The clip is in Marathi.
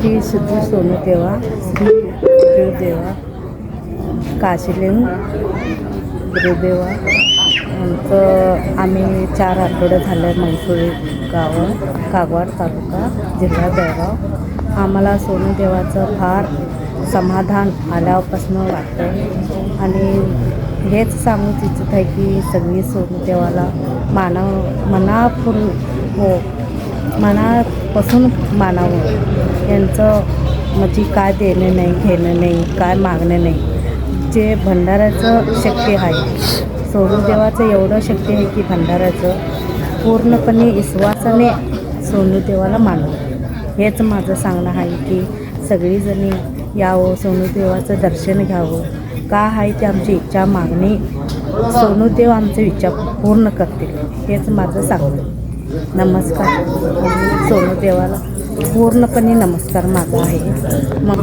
श्री सिद्धी सोनू देवा श्री गुरुदेवा काशिलिंग गुरुदेवा आमचं आम्ही चार आठवडे झाले म्हैसूर गाव कागवाड तालुका जिल्हा बेळगाव. आम्हाला सोनू देवाचं फार समाधान आल्यापासून वाटतं आणि हेच सांगू इच्छित आहे की सगळी सोनू देवाला मानव मनापूर्व हो मनापासून मानावं. यांचं म्हणजे काय देणं नाही घेणं नाही काय मागणं नाही. जे भंडाऱ्याचं शक्ती आहे. सोनूदेवाचं एवढं शक्य आहे की भंडाऱ्याचं पूर्णपणे विश्वासाने सोनूदेवाला मानवं. हेच माझं सांगणं आहे की सगळीजणी यावं सोनूदेवाचं दर्शन घ्यावं. का आहे ते आमची इच्छा मागणी? सोनूदेव आमची इच्छा पूर्ण करतील. हेच माझं सांगणं. नमस्कार. सोनूदेवाला पूर्णपणे नमस्कार माझा आहे. मग